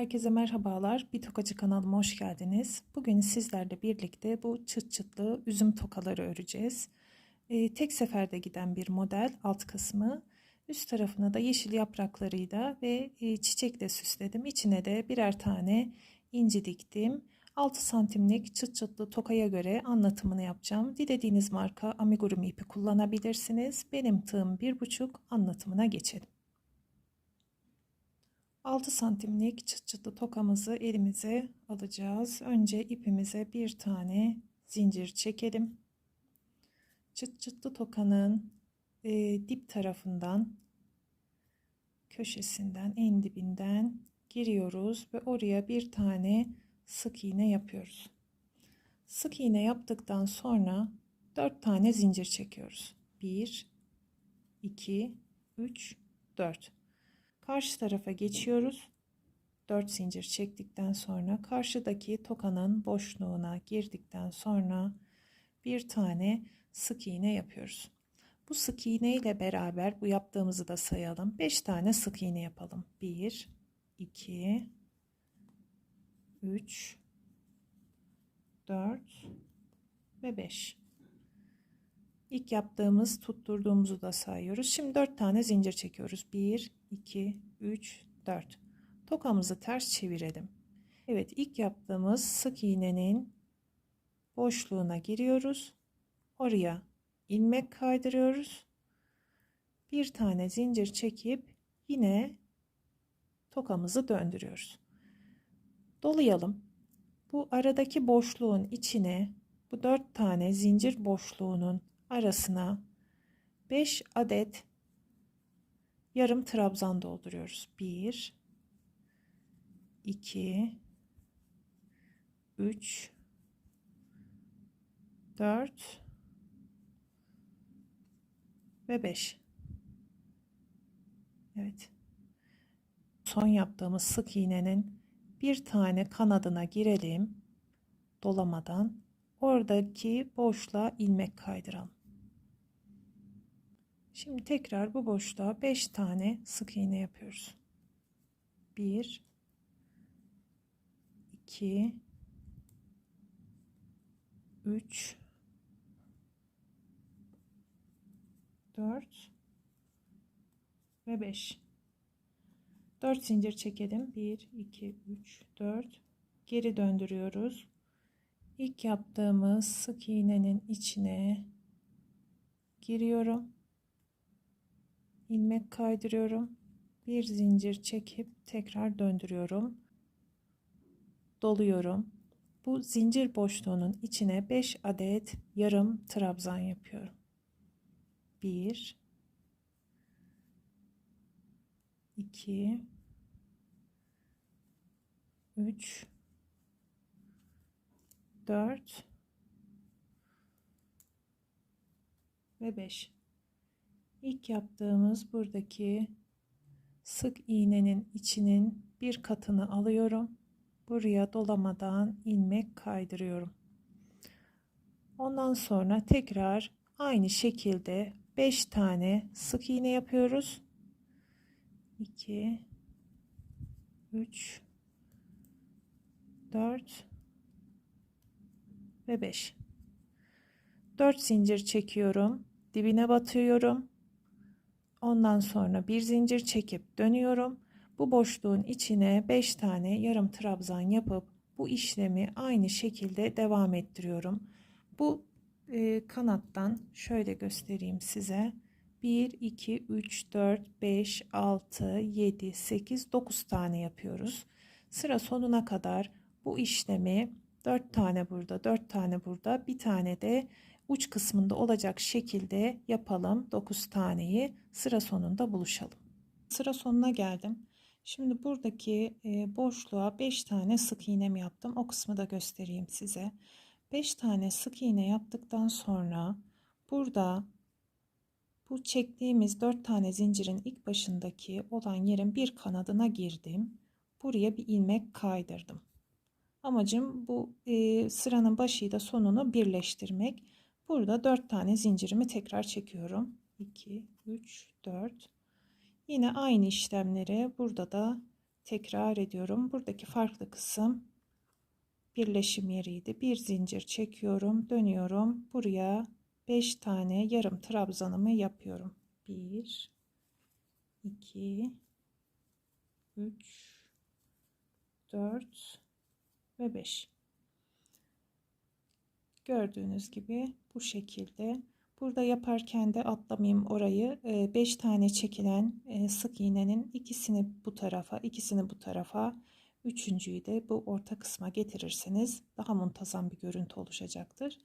Herkese merhabalar. Bir Tokacı kanalıma hoş geldiniz. Bugün sizlerle birlikte bu çıt çıtlı üzüm tokaları öreceğiz. Ee, tek seferde giden bir model alt kısmı. Üst tarafına da yeşil yapraklarıyla ve e, çiçekle süsledim. İçine de birer tane inci diktim. 6 santimlik çıt çıtlı tokaya göre anlatımını yapacağım. Dilediğiniz marka amigurumi ipi kullanabilirsiniz. Benim tığım 1,5 anlatımına geçelim. 6 santimlik çıt çıtlı tokamızı elimize alacağız. Önce ipimize bir tane zincir çekelim. Çıt çıtlı tokanın e, dip tarafından köşesinden en dibinden giriyoruz ve oraya bir tane sık iğne yapıyoruz. Sık iğne yaptıktan sonra 4 tane zincir çekiyoruz. 1 2 3 4 Karşı tarafa geçiyoruz. 4 zincir çektikten sonra karşıdaki tokanın boşluğuna girdikten sonra bir tane sık iğne yapıyoruz. Bu sık iğne ile beraber bu yaptığımızı da sayalım. 5 tane sık iğne yapalım. 1 2 3 4 ve 5. İlk yaptığımız tutturduğumuzu da sayıyoruz. Şimdi 4 tane zincir çekiyoruz. 1, 2, 3, 4. Tokamızı ters çevirelim. Evet ilk yaptığımız sık iğnenin boşluğuna giriyoruz. Oraya ilmek kaydırıyoruz. Bir tane zincir çekip yine tokamızı döndürüyoruz. Dolayalım. Bu aradaki boşluğun içine bu dört tane zincir boşluğunun arasına 5 adet yarım trabzan dolduruyoruz. 1 2 3 4 ve 5 Evet. Son yaptığımız sık iğnenin bir tane kanadına girelim dolamadan. Oradaki boşluğa ilmek kaydıralım Şimdi tekrar bu boşluğa 5 tane sık iğne yapıyoruz. 1 2 3 4 ve 5 4 zincir çekelim. 1 2 3 4 geri döndürüyoruz. İlk yaptığımız sık iğnenin içine giriyorum ilmek kaydırıyorum. Bir zincir çekip tekrar döndürüyorum. Doluyorum. Bu zincir boşluğunun içine 5 adet yarım trabzan yapıyorum. 1 2 3 4 ve 5 İlk yaptığımız buradaki sık iğnenin içinin bir katını alıyorum. Buraya dolamadan ilmek kaydırıyorum. Ondan sonra tekrar aynı şekilde 5 tane sık iğne yapıyoruz. 2 3 4 ve 5 4 zincir çekiyorum dibine batıyorum Ondan sonra bir zincir çekip dönüyorum. Bu boşluğun içine 5 tane yarım trabzan yapıp bu işlemi aynı şekilde devam ettiriyorum. Bu e, kanattan şöyle göstereyim size. 1, 2, 3, 4, 5, 6, 7, 8, 9 tane yapıyoruz. Sıra sonuna kadar bu işlemi 4 tane burada, 4 tane burada, bir tane de uç kısmında olacak şekilde yapalım 9 taneyi sıra sonunda buluşalım. Sıra sonuna geldim. Şimdi buradaki e, boşluğa 5 tane sık iğnemi yaptım. O kısmı da göstereyim size. 5 tane sık iğne yaptıktan sonra burada bu çektiğimiz 4 tane zincirin ilk başındaki olan yerin bir kanadına girdim. Buraya bir ilmek kaydırdım. Amacım bu e, sıranın başıyla sonunu birleştirmek. Burada 4 tane zincirimi tekrar çekiyorum. 2, 3, 4. Yine aynı işlemleri burada da tekrar ediyorum. Buradaki farklı kısım birleşim yeriydi. Bir zincir çekiyorum, dönüyorum. Buraya 5 tane yarım trabzanımı yapıyorum. 1 2 3 4 ve 5 gördüğünüz gibi bu şekilde. Burada yaparken de atlamayayım orayı. 5 tane çekilen e, sık iğnenin ikisini bu tarafa ikisini bu tarafa üçüncüyü de bu orta kısma getirirseniz daha muntazam bir görüntü oluşacaktır.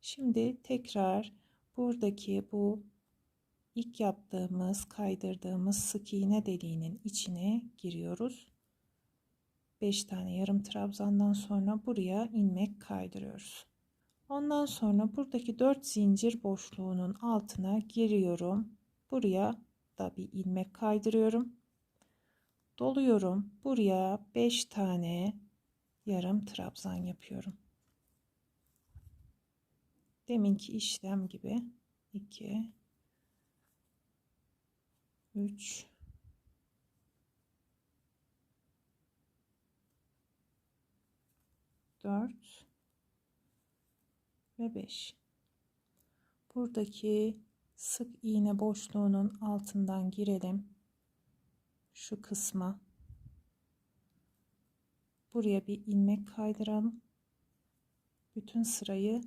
Şimdi tekrar buradaki bu ilk yaptığımız kaydırdığımız sık iğne deliğinin içine giriyoruz. 5 tane yarım trabzandan sonra buraya ilmek kaydırıyoruz Ondan sonra buradaki 4 zincir boşluğunun altına giriyorum. Buraya da bir ilmek kaydırıyorum. Doluyorum. Buraya 5 tane yarım trabzan yapıyorum. Deminki işlem gibi 2 3 4 ve 5. Buradaki sık iğne boşluğunun altından girelim. Şu kısma. Buraya bir ilmek kaydıralım. Bütün sırayı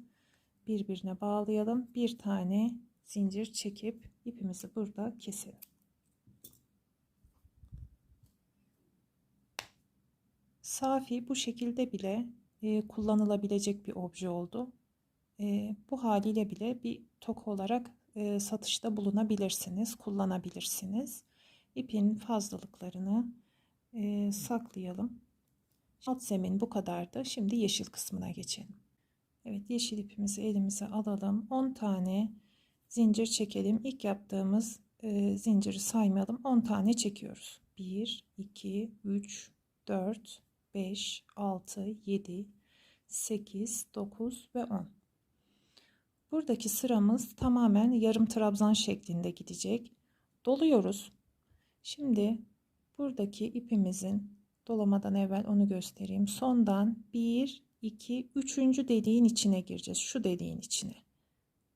birbirine bağlayalım. Bir tane zincir çekip ipimizi burada keselim. Safi bu şekilde bile e, kullanılabilecek bir obje oldu e, bu haliyle bile bir tok olarak e, satışta bulunabilirsiniz, kullanabilirsiniz. İpin fazlalıklarını e, saklayalım. Alt zemin bu kadardı. Şimdi yeşil kısmına geçelim. Evet yeşil ipimizi elimize alalım. 10 tane zincir çekelim. İlk yaptığımız e, zinciri saymayalım. 10 tane çekiyoruz. 1, 2, 3, 4, 5, 6, 7, 8, 9 ve 10. Buradaki sıramız tamamen yarım trabzan şeklinde gidecek. Doluyoruz. Şimdi buradaki ipimizin dolamadan evvel onu göstereyim. Sondan 1, 2, 3. deliğin içine gireceğiz. Şu deliğin içine.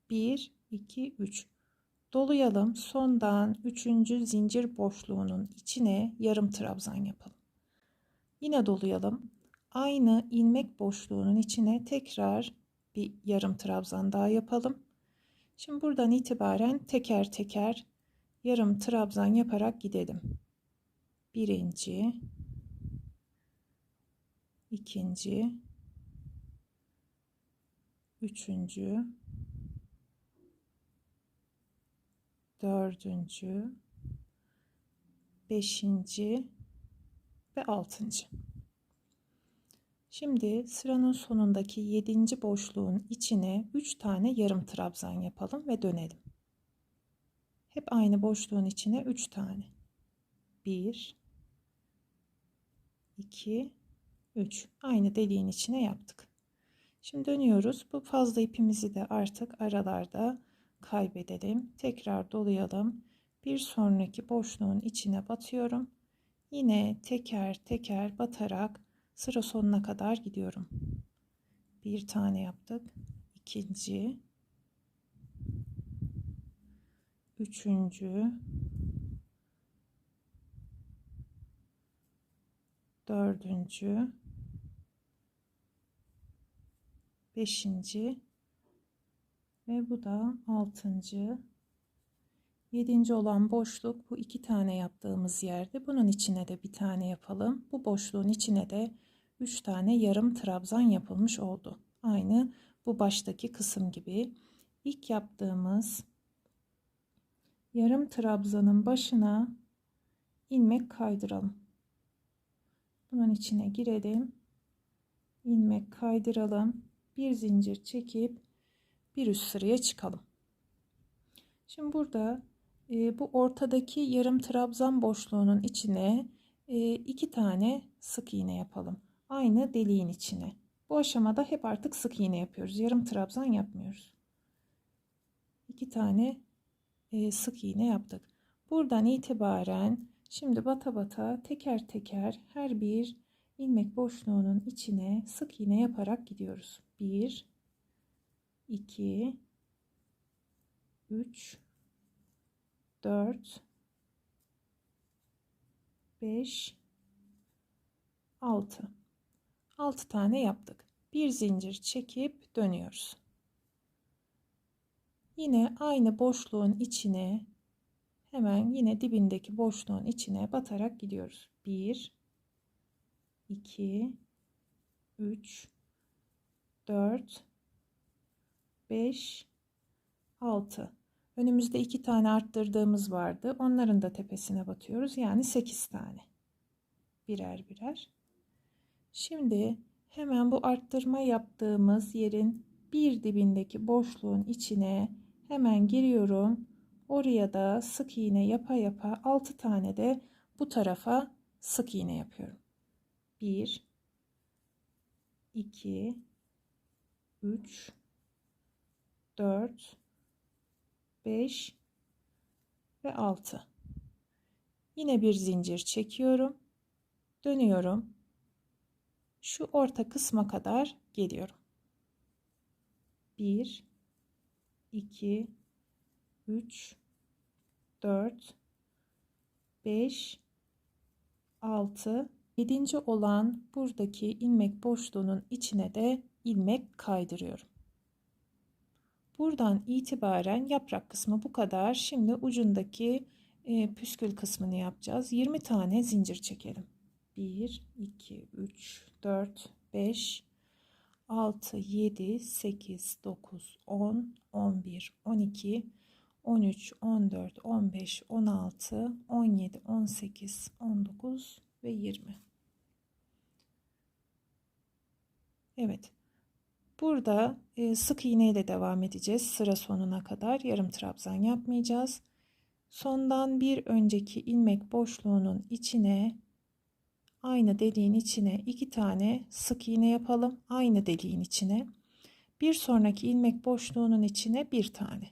1, 2, 3. Dolayalım. Sondan 3. zincir boşluğunun içine yarım trabzan yapalım. Yine dolayalım. Aynı ilmek boşluğunun içine tekrar bir yarım trabzan daha yapalım. Şimdi buradan itibaren teker teker yarım trabzan yaparak gidelim. Birinci, ikinci, üçüncü, dördüncü, beşinci ve altıncı. Şimdi sıranın sonundaki 7. boşluğun içine 3 tane yarım trabzan yapalım ve dönelim. Hep aynı boşluğun içine 3 tane. 1 2 3 aynı deliğin içine yaptık. Şimdi dönüyoruz. Bu fazla ipimizi de artık aralarda kaybedelim. Tekrar dolayalım. Bir sonraki boşluğun içine batıyorum. Yine teker teker batarak sıra sonuna kadar gidiyorum. Bir tane yaptık. ikinci, üçüncü, dördüncü, beşinci ve bu da altıncı. Yedinci olan boşluk bu iki tane yaptığımız yerde. Bunun içine de bir tane yapalım. Bu boşluğun içine de 3 tane yarım trabzan yapılmış oldu. Aynı bu baştaki kısım gibi. İlk yaptığımız yarım trabzanın başına ilmek kaydıralım. Bunun içine girelim. ilmek kaydıralım. Bir zincir çekip bir üst sıraya çıkalım. Şimdi burada e, bu ortadaki yarım trabzan boşluğunun içine e, iki tane sık iğne yapalım aynı deliğin içine. Bu aşamada hep artık sık iğne yapıyoruz. Yarım trabzan yapmıyoruz. İki tane e, sık iğne yaptık. Buradan itibaren Şimdi bata bata teker teker her bir ilmek boşluğunun içine sık iğne yaparak gidiyoruz. 1 2 3 4 5 6 6 tane yaptık. Bir zincir çekip dönüyoruz. Yine aynı boşluğun içine hemen yine dibindeki boşluğun içine batarak gidiyoruz. 1 2 3 4 5 6 önümüzde iki tane arttırdığımız vardı onların da tepesine batıyoruz yani 8 tane birer birer şimdi hemen bu arttırma yaptığımız yerin bir dibindeki boşluğun içine hemen giriyorum. Oraya da sık iğne yapa yapa 6 tane de bu tarafa sık iğne yapıyorum. 1 2 3 4 5 ve 6 yine bir zincir çekiyorum. Dönüyorum şu orta kısma kadar geliyorum 1 2 3 4 5 6 7. olan buradaki ilmek boşluğunun içine de ilmek kaydırıyorum. Buradan itibaren yaprak kısmı bu kadar. Şimdi ucundaki e, püskül kısmını yapacağız. 20 tane zincir çekelim. 1, 2, 3, 4, 5, 6, 7, 8, 9, 10, 11, 12, 13, 14, 15, 16, 17, 18, 19 ve 20. Evet. Burada e, sık iğne ile devam edeceğiz. Sıra sonuna kadar yarım trabzan yapmayacağız. Sondan bir önceki ilmek boşluğunun içine aynı deliğin içine iki tane sık iğne yapalım. Aynı deliğin içine. Bir sonraki ilmek boşluğunun içine bir tane.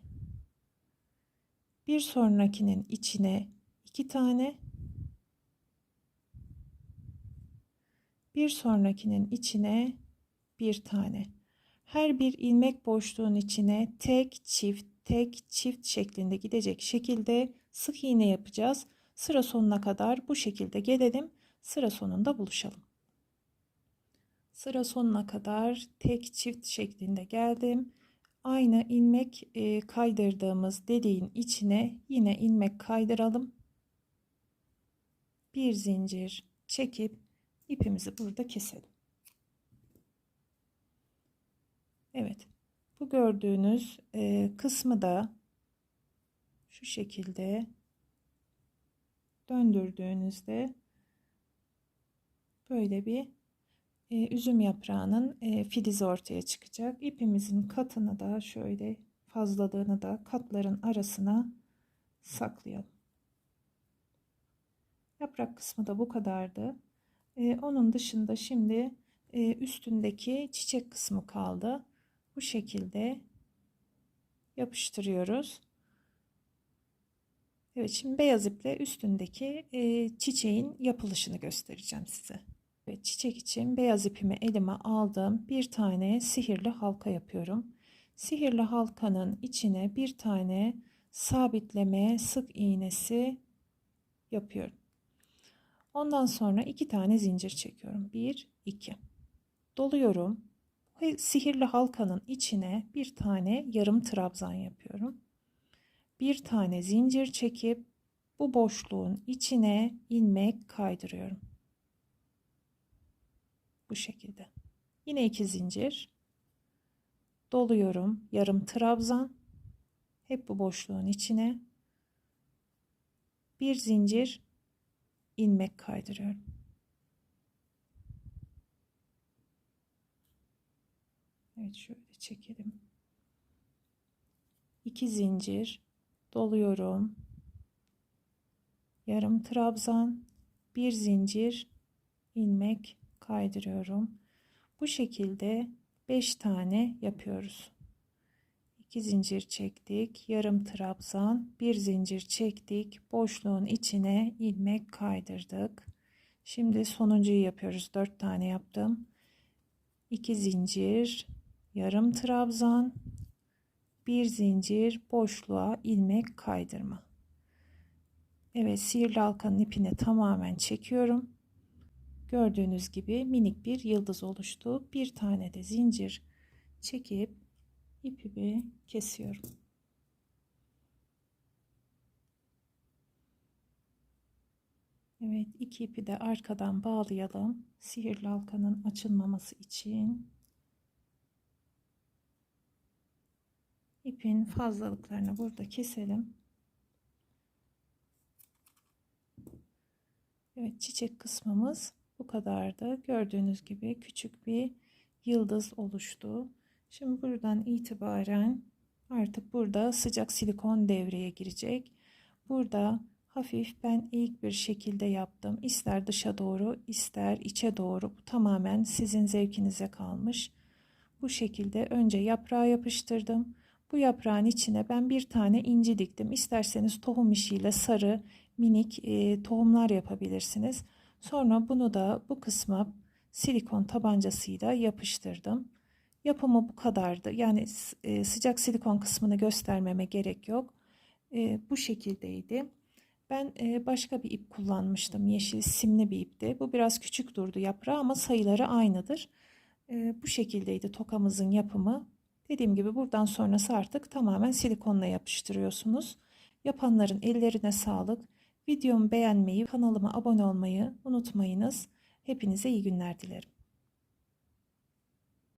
Bir sonrakinin içine iki tane. Bir sonrakinin içine bir tane. Her bir ilmek boşluğun içine tek çift tek çift şeklinde gidecek şekilde sık iğne yapacağız. Sıra sonuna kadar bu şekilde gelelim. Sıra sonunda buluşalım. Sıra sonuna kadar tek çift şeklinde geldim. Aynı ilmek e, kaydırdığımız deliğin içine yine ilmek kaydıralım. Bir zincir çekip ipimizi burada keselim. Evet. Bu gördüğünüz e, kısmı da şu şekilde döndürdüğünüzde böyle bir e, üzüm yaprağının e, filizi ortaya çıkacak. İpimizin katını da şöyle fazlalığını da katların arasına saklayalım. Yaprak kısmı da bu kadardı. E, onun dışında şimdi e, üstündeki çiçek kısmı kaldı bu şekilde yapıştırıyoruz. Evet şimdi beyaz iple üstündeki e, çiçeğin yapılışını göstereceğim size. Evet, çiçek için beyaz ipimi elime aldım. Bir tane sihirli halka yapıyorum. Sihirli halkanın içine bir tane sabitleme sık iğnesi yapıyorum. Ondan sonra iki tane zincir çekiyorum. Bir, iki. Doluyorum sihirli halkanın içine bir tane yarım trabzan yapıyorum. Bir tane zincir çekip bu boşluğun içine ilmek kaydırıyorum. Bu şekilde. Yine iki zincir doluyorum. Yarım trabzan hep bu boşluğun içine bir zincir ilmek kaydırıyorum. Evet şöyle çekelim. 2 zincir doluyorum. Yarım trabzan, bir zincir ilmek kaydırıyorum. Bu şekilde 5 tane yapıyoruz. 2 zincir çektik. Yarım trabzan, bir zincir çektik. Boşluğun içine ilmek kaydırdık. Şimdi sonuncuyu yapıyoruz. 4 tane yaptım. 2 zincir, yarım trabzan, bir zincir boşluğa ilmek kaydırma. Evet sihirli halkanın ipini tamamen çekiyorum. Gördüğünüz gibi minik bir yıldız oluştu. Bir tane de zincir çekip ipimi kesiyorum. Evet iki ipi de arkadan bağlayalım. Sihirli halkanın açılmaması için. İpin fazlalıklarını burada keselim. Evet çiçek kısmımız bu kadardı. Gördüğünüz gibi küçük bir yıldız oluştu. Şimdi buradan itibaren artık burada sıcak silikon devreye girecek. Burada hafif ben ilk bir şekilde yaptım. İster dışa doğru ister içe doğru. Bu tamamen sizin zevkinize kalmış. Bu şekilde önce yaprağa yapıştırdım. Bu yaprağın içine ben bir tane inci diktim. İsterseniz tohum işiyle sarı minik e, tohumlar yapabilirsiniz. Sonra bunu da bu kısma silikon tabancasıyla yapıştırdım. Yapımı bu kadardı. Yani e, sıcak silikon kısmını göstermeme gerek yok. E, bu şekildeydi. Ben e, başka bir ip kullanmıştım. Yeşil simli bir ipti. Bu biraz küçük durdu yaprağı ama sayıları aynıdır. E, bu şekildeydi tokamızın yapımı. Dediğim gibi buradan sonrası artık tamamen silikonla yapıştırıyorsunuz. Yapanların ellerine sağlık. Videomu beğenmeyi, kanalıma abone olmayı unutmayınız. Hepinize iyi günler dilerim.